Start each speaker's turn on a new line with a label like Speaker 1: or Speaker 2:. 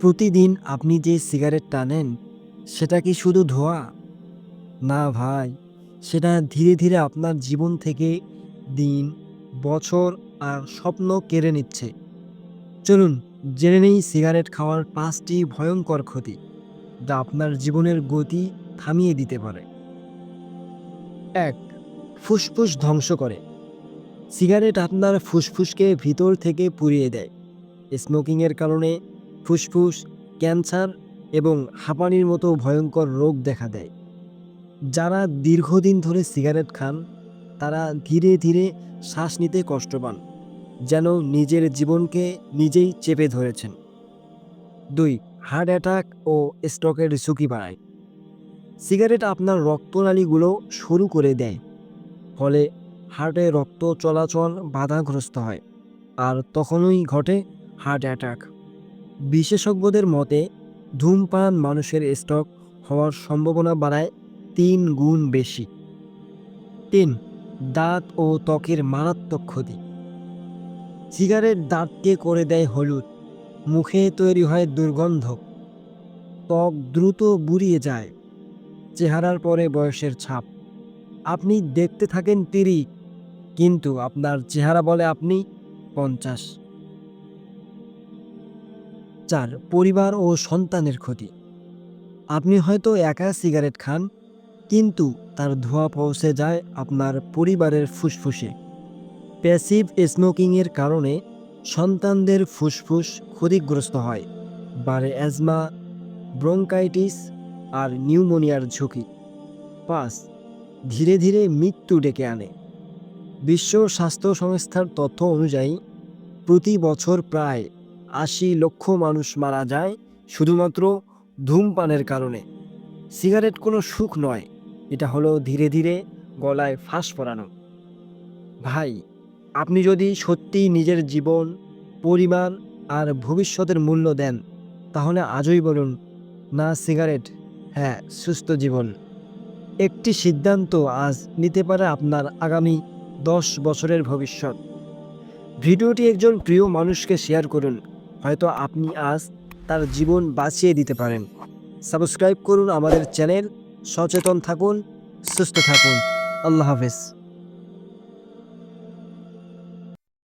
Speaker 1: প্রতিদিন আপনি যে সিগারেট টানেন, সেটা কি শুধু ধোঁয়া? না ভাই, সেটা ধীরে ধীরে আপনার জীবন থেকে দিন, বছর আর স্বপ্ন কেড়ে নিচ্ছে। চলুন, জেনে নেই সিগারেট খাওয়ার পাঁচটি ভয়ঙ্কর ক্ষতি যা আপনার জীবনের গতি থামিয়ে দিতে পারে। এক, ফুসফুস ধ্বংস করে। সিগারেট আপনার ফুসফুসকে ভিতর থেকে পুড়িয়ে দেয়। স্মোকিংয়ের কারণে ফুসফুস, ক্যান্সার এবং হাঁপানির মতো ভয়ঙ্কর রোগ দেখা দেয়। যারা দীর্ঘদিন ধরে সিগারেট খান, তারা ধীরে ধীরে শ্বাস নিতে কষ্ট পান, যেন নিজের জীবনকে নিজেই চেপে ধরেছেন। দুই, হার্ট অ্যাটাক ও স্ট্রোকের ঝুঁকি বাড়ায়। সিগারেট আপনার রক্তনালীগুলো শুরু করে দেয়, ফলে হার্টে রক্ত চলাচল বাধাগ্রস্ত হয়, আর তখনই ঘটে হার্ট অ্যাটাক। বিশেষজ্ঞদের মতে, ধূমপান মানুষের স্ট্রোক হওয়ার সম্ভাবনা বাড়ায় তিন গুণ বেশি। তিন, দাঁত ও ত্বকের মারাত্মক ক্ষতি। সিগারেট দাঁতকে করে দেয় হলুদ, মুখে তৈরি হয় দুর্গন্ধ। ত্বক দ্রুত বুড়িয়ে যায়, চেহারার পরে বয়সের ছাপ। আপনি দেখতে থাকেন তিরি কিন্তু আপনার চেহারা বলে আপনি পঞ্চাশ। চার পরিবার ও সন্তানের ক্ষতি। আপনি হয়তো একা সিগারেট খান, কিন্তু তার ধোঁয়া পৌঁছে যায় আপনার পরিবারের ফুসফুসে। প্যাসিভ স্মোকিংয়ের কারণে সন্তানদের ফুসফুস ক্ষতিগ্রস্ত হয়, বাড়ে অ্যাজমা, ব্রঙ্কাইটিস আর নিউমোনিয়ার ঝুঁকি। পাঁচ, ধীরে ধীরে মৃত্যু ডেকে আনে। বিশ্ব স্বাস্থ্য সংস্থার তথ্য অনুযায়ী, প্রতি বছর প্রায় আশি লক্ষ মানুষ মারা যায় শুধুমাত্র ধূমপানের কারণে। সিগারেট কোনো সুখ নয়, এটা হলো ধীরে ধীরে গলায় ফাঁস পরানো। ভাই, আপনি যদি সত্যিই নিজের জীবন, পরিবার আর ভবিষ্যতের মূল্য দেন, তাহলে আজই বলুন, না, সিগারেট হ্যাঁ সুস্থ জীবন। একটি সিদ্ধান্ত আজ নিতে পারে আপনার আগামী দশ বছরের ভবিষ্যৎ। ভিডিওটি একজন প্রিয় মানুষকে শেয়ার করুন। হয়তো আপনি আজ তার জীবন বাঁচিয়ে দিতে পারেন। সাবস্ক্রাইব করুন আমাদের চ্যানেল। সচেতন থাকুন, সুস্থ থাকুন। আল্লাহ হাফেজ।